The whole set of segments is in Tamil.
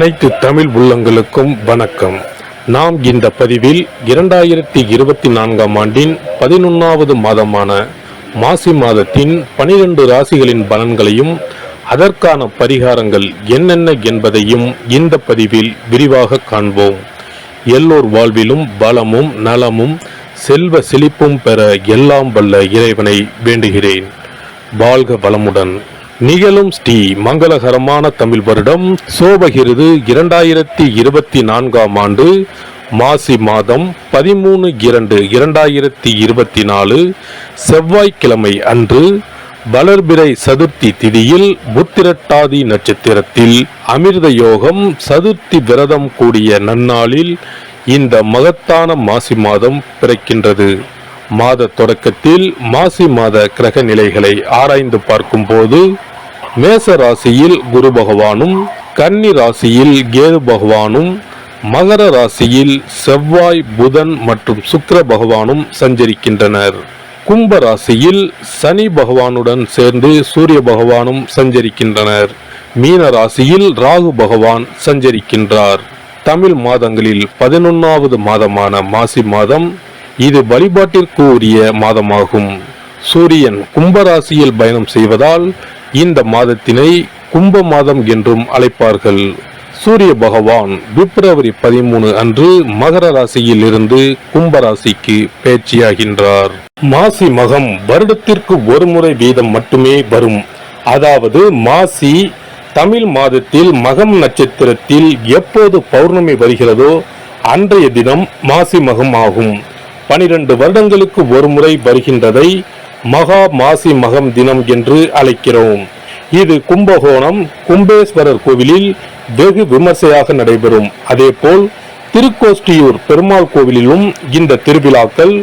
அனைத்து தமிழ் உள்ளங்களுக்கும் வணக்கம். நாம் இந்த பதிவில் இரண்டாயிரத்தி இருபத்தி நான்காம் ஆண்டின் பதினொன்றாவது மாதமான மாசி மாதத்தின் பனிரெண்டு ராசிகளின் பலன்களையும் அதற்கான பரிகாரங்கள் என்னென்ன என்பதையும் இந்த பதிவில் விரிவாக காண்போம். எல்லோர் வாழ்விலும் பலமும் நலமும் செல்வ செழிப்பும் பெற எல்லாம் வல்ல இறைவனை வேண்டுகிறேன். வாழ்க வளமுடன். நிகழும் ஸ்ரீ மங்களகரமான தமிழ் வருடம். சோபகிருது இரண்டாயிரத்தி இருபத்தி நான்காம் ஆண்டு மாசி மாதம் பதிமூணு இரண்டு இரண்டாயிரத்தி இருபத்தி நாலு செவ்வாய்க்கிழமை அன்று வளர்பிறை சதுர்த்தி திதியில் புத்திரட்டாதி நட்சத்திரத்தில் அமிர்த யோகம் சதுர்த்தி விரதம் கூடிய நன்னாளில் இந்த மகத்தான மாசி மாதம் பிறக்கின்றது. மாத தொடக்கத்தில் மாசி மாத கிரக நிலைகளை ஆராய்ந்து பார்க்கும்போது மேச ராசியில் குரு பகவானும் கன்னி ராசியில் கேது பகவானும் மகர ராசியில் செவ்வாய் புதன் மற்றும் சுக்கர பகவானும் சஞ்சரிக்கின்றனர். கும்ப ராசியில் சனி பகவானுடன் சேர்ந்து சூரிய பகவானும் சஞ்சரிக்கின்றனர். மீன ராசியில் ராகு பகவான் சஞ்சரிக்கின்றார். தமிழ் மாதங்களில் பதினொன்னாவது மாதமான மாசி மாதம் இது வழிபாட்டிற்கு உரிய மாதமாகும். சூரியன் கும்பராசியில் பயணம் செய்வதால் இந்த மாதத்தினை கும்ப மாதம் என்றும் அழைப்பார்கள். சூரிய பகவான் பிப்ரவரி பதிமூணு அன்று மகர ராசியில் இருந்து கும்பராசிக்கு பேச்சியாகின்றார். மாசி மகம் வருடத்திற்கு ஒரு முறை வீதம் மட்டுமே வரும். அதாவது மாசி தமிழ் மாதத்தில் மகம் நட்சத்திரத்தில் எப்போது பௌர்ணமி வருகிறதோ அன்றைய தினம் மாசி மகம் ஆகும். பனிரெண்டு வருடங்களுக்கு ஒரு முறை வருகின்றதை மகா மாசி மகம் தினம் என்று அழைக்கிறோம். இது கும்பகோணம் கும்பேஸ்வரர் கோவிலில் வெகு விமர்சையாக நடைபெறும். அதேபோல் திருக்கோஷ்டியூர் பெருமாள் கோவிலிலும் இந்த திருவிழாக்கள்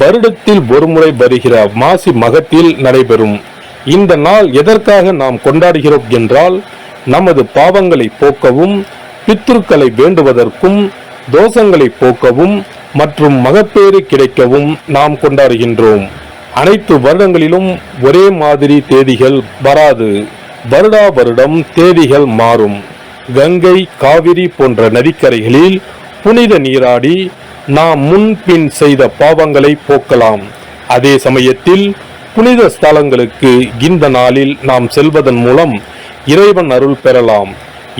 வருடத்தில் ஒருமுறை வருகிற மாசி மகத்தில் நடைபெறும். இந்த நாள் எதற்காக நாம் கொண்டாடுகிறோம் என்றால் நமது பாவங்களை போக்கவும் பித்ருக்களை வேண்டுவதற்கும் தோஷங்களை போக்கவும் மற்றும் மகப்பேறு கிடைக்கவும் நாம் கொண்டாடுகின்றோம். அனைத்து வருடங்களிலும் ஒரே மாதிரி தேதிகள் வராது. வருடா வருடம் தேதிகள் மாறும். கங்கை காவிரி போன்ற நதிக்கரைகளில் புனித நீராடி நாம் முன்பின் செய்த பாவங்களை போக்கலாம். அதே சமயத்தில் புனித ஸ்தலங்களுக்கு இந்த நாளில் நாம் செல்வதன் மூலம் இறைவன் அருள் பெறலாம்.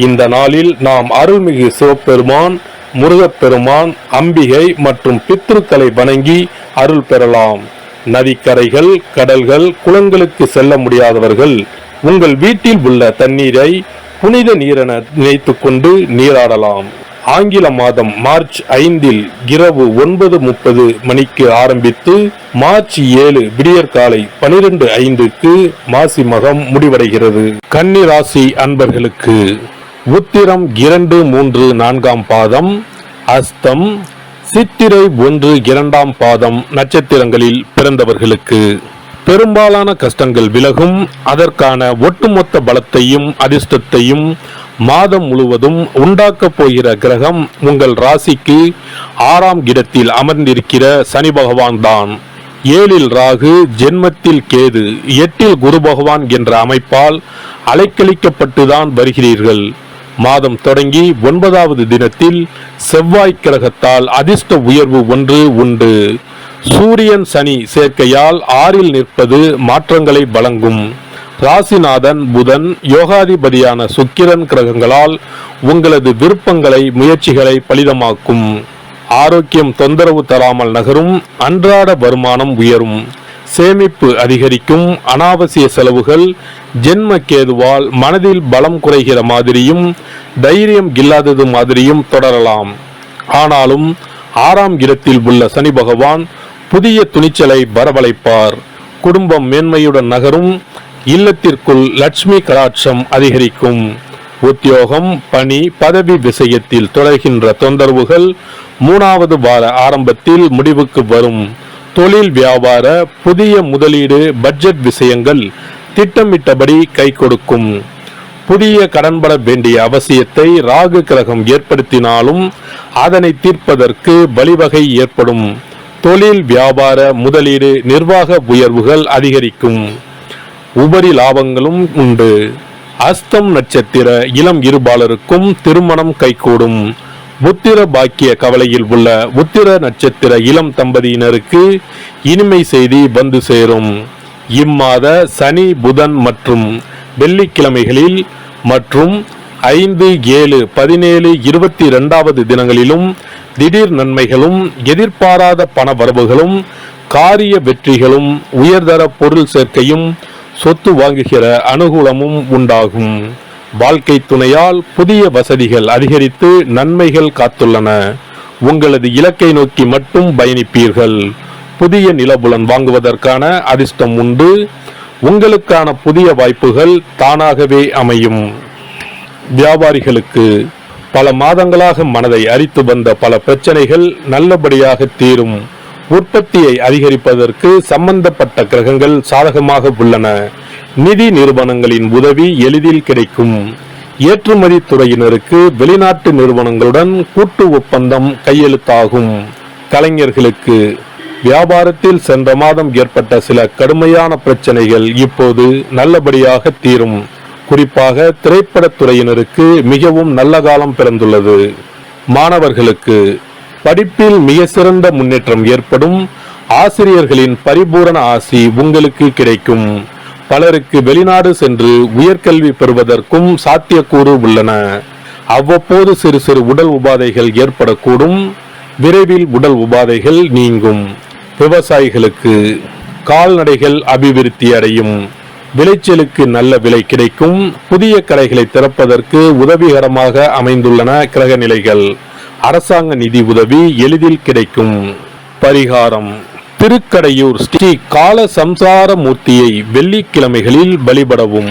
இந்த நாளில் நாம் அருள்மிகு சிவபெருமான் முருகப்பெருமான் அம்பிகை மற்றும் பித்ருக்களை வணங்கி அருள் பெறலாம். நதிக்கரைகள் கடல்கள் குளங்களுக்கு செல்ல முடியாதவர்கள் உங்கள் வீட்டில் உள்ள தண்ணீரை புனித நீரென நினைத்துக் கொண்டு நீராடலாம். ஆங்கில மாதம் மார்ச் ஐந்தில் இரவு ஒன்பது முப்பது மணிக்கு ஆரம்பித்து மார்ச் ஏழு விடியற்காலை பனிரெண்டு ஐந்துக்கு மாசி மகம் முடிவடைகிறது. கன்னிராசி அன்பர்களுக்கு உத்திரம் இரண்டு மூன்று நான்காம் பாதம் அஸ்தம் சித்திரை ஒன்று இரண்டாம் பாதம் நட்சத்திரங்களில் பிறந்தவர்களுக்கு பெரும்பாலான கஷ்டங்கள் விலகும். அதற்கான ஒட்டுமொத்த பலத்தையும் அதிர்ஷ்டத்தையும் மாதம் முழுவதும் உண்டாக்கப் போகிற கிரகம் உங்கள் ராசிக்கு ஆறாம் இடத்தில் அமர்ந்திருக்கிற சனி பகவான் தான். ஏழில் ராகு ஜென்மத்தில் கேது எட்டில் குரு பகவான் என்ற அமைப்பால் அலைக்கழிக்கப்பட்டுதான் வருகிறீர்கள். மாதம் தொடங்கி ஒன்பதாவது தினத்தில் செவ்வாய் கிரகத்தால் அதிர்ஷ்ட உயர்வு ஒன்று உண்டு. சூரியன் சனி சேர்க்கையால் ஆறில் நிற்பது மாற்றங்களை வழங்கும். ராசிநாதன் புதன் யோகாதிபதியான சுக்கிரன் கிரகங்களால் உங்களது விருப்பங்களை முயற்சிகளை பலிதமாக்கும். ஆரோக்கியம் தொந்தரவு தராமல் நகரும் அன்றாட வருமானம் உயரும். சேமிப்பு அதிகரிக்கும் அனாவசிய செலவுகள் ஜென்ம கேதுவால் மனதில் பலம் குறைகிற மாதிரியும் தைரியம் இல்லாதது மாதிரியும் தொடரலாம். ஆனாலும் ஆறாம் இடத்தில் உள்ள சனி பகவான் புதிய துணிச்சலை வரவழைப்பார். குடும்பம் மேன்மையுடன் நகரும் இல்லத்திற்குள் லட்சுமி கடாட்சம் அதிகரிக்கும். உத்தியோகம் பணி பதவி விஷயத்தில் தொடர்கின்ற தொந்தரவுகள் மூணாவது வார ஆரம்பத்தில் முடிவுக்கு வரும். தொழில் வியாபார புதிய முதலீடு பட்ஜெட் விஷயங்கள் திட்டமிட்டபடி கை கொடுக்கும். புதிய கடன்பட வேண்டிய அவசியத்தை ராகு கிரகம் ஏற்படுத்தினாலும் அதனை தீர்ப்பதற்கு வழிவகை ஏற்படும். தொழில் வியாபார முதலீடு நிர்வாக உயர்வுகள் அதிகரிக்கும். உபரி லாபங்களும் உண்டு. அஸ்தம் நட்சத்திர இளம் இருபாலருக்கும் திருமணம் கைகூடும். புத்திர பாக்கிய கவலையில் உள்ள உத்திர நட்சத்திர இளம் தம்பதியினருக்கு இனிமை செய்தி வந்து சேரும். இம்மாத சனி புதன் மற்றும் வெள்ளிக்கிழமைகளில் மற்றும் ஐந்து ஏழு பதினேழு இருபத்தி இரண்டாவது தினங்களிலும் திடீர் நன்மைகளும் எதிர்பாராத பண வரவுகளும் காரிய வெற்றிகளும் உயர்தர பொருள் சேர்க்கையும் சொத்து வாங்குகிற அனுகூலமும் உண்டாகும். வாழ்க்கை துணையால் புதிய வசதிகள் அதிகரித்து நன்மைகள் காத்துள்ளன. உங்களது இலக்கை நோக்கி மட்டும் பயணிப்பீர்கள். புதிய நிலபுலன் வாங்குவதற்கான அதிர்ஷ்டம் உண்டு. உங்களுக்கான புதிய வாய்ப்புகள் தானாகவே அமையும். வியாபாரிகளுக்கு பல மாதங்களாக மனதை அரித்து வந்த பல பிரச்சனைகள் நல்லபடியாக தீரும். உற்பத்தியை அதிகரிப்பதற்கு சம்பந்தப்பட்ட கிரகங்கள் சாதகமாக உள்ளன. நிதி நிறுவனங்களின் உதவி எளிதில் கிடைக்கும். ஏற்றுமதி துறையினருக்கு வெளிநாட்டு நிறுவனங்களுடன் கூட்டு ஒப்பந்தம் கையெழுத்தாகும். கலைஞர்களுக்கு வியாபாரத்தில் சென்ற மாதம் ஏற்பட்ட சில கடுமையான பிரச்சனைகள் இப்போது நல்லபடியாக தீரும். குறிப்பாக திரைப்படத் துறையினருக்கு மிகவும் நல்ல காலம் பிறந்துள்ளது. மாணவர்களுக்கு படிப்பில் மிக சிறந்த முன்னேற்றம் ஏற்படும். ஆசிரியர்களின் பரிபூரண ஆசி உங்களுக்கு கிடைக்கும். பலருக்கு வெளிநாடு சென்று உயர்கல்வி பெறுவதற்கும் சாத்தியக்கூறு உள்ளன. அவ்வப்போது சிறு சிறு உடல் உபாதைகள் ஏற்படக்கூடும். விரைவில் உடல் உபாதைகள் நீங்கும். விவசாயிகளுக்கு கால்நடைகள் அபிவிருத்தி அடையும். விளைச்சலுக்கு நல்ல விலை கிடைக்கும். புதிய கடைகளை திறப்பதற்கு உதவிகரமாக அமைந்துள்ளன கிரக நிலைகள். அரசாங்க நிதி உதவி எளிதில் கிடைக்கும். பரிகாரம். திருக்கடையூர் ஸ்ரீ கால சம்சார மூர்த்தியை வெள்ளிக்கிழமைகளில் வழிபடவும்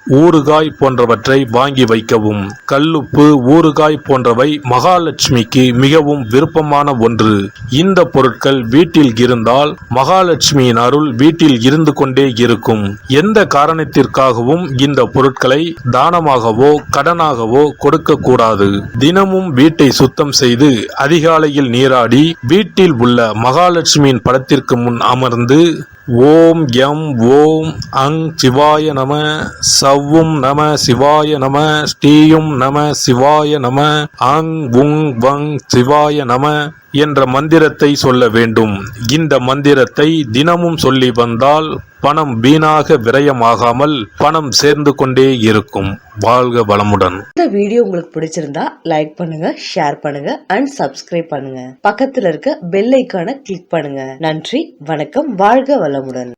ஊறுகாய் போன்றவற்றை வாங்கி வைக்கவும். கல்லுப்பு ஊறுகாய் போன்றவை மகாலட்சுமிக்கு மிகவும் விருப்பமான ஒன்று. இந்த பொருட்கள் வீட்டில் இருந்தால் மகாலட்சுமியின் அருள் வீட்டில் இருந்து கொண்டே இருக்கும். எந்த காரணத்திற்காகவும் இந்த பொருட்களை தானமாகவோ கடனாகவோ கொடுக்க கூடாது தினமும் வீட்டை சுத்தம் செய்து அதிகாலையில் நீராடி வீட்டில் உள்ள மகாலட்சுமியின் படத்திற்கு முன் அமர்ந்து ஓம் எம் ஓம் அங் சிவாய நம சவ்வும் நம சிவாய நம ஸ்ரீயும் நம சிவாய நம அங் உங் வங் சிவாய நம. என்ற மந்திரத்தை சொல்ல வேண்டும். இந்த மந்திரத்தை தினமும் சொல்லி வந்தால் பணம் வீணாக விரயமாகாமல் பணம் சேர்ந்து கொண்டே இருக்கும். வாழ்க வளமுடன். இந்த வீடியோ உங்களுக்கு பிடிச்சிருந்தா லைக் பண்ணுங்க ஷேர் பண்ணுங்க அண்ட் சப்ஸ்கிரைப் பண்ணுங்க. பக்கத்துல இருக்க பெல் ஐக்கான கிளிக் பண்ணுங்க. நன்றி வணக்கம் வாழ்க வளமுடன்.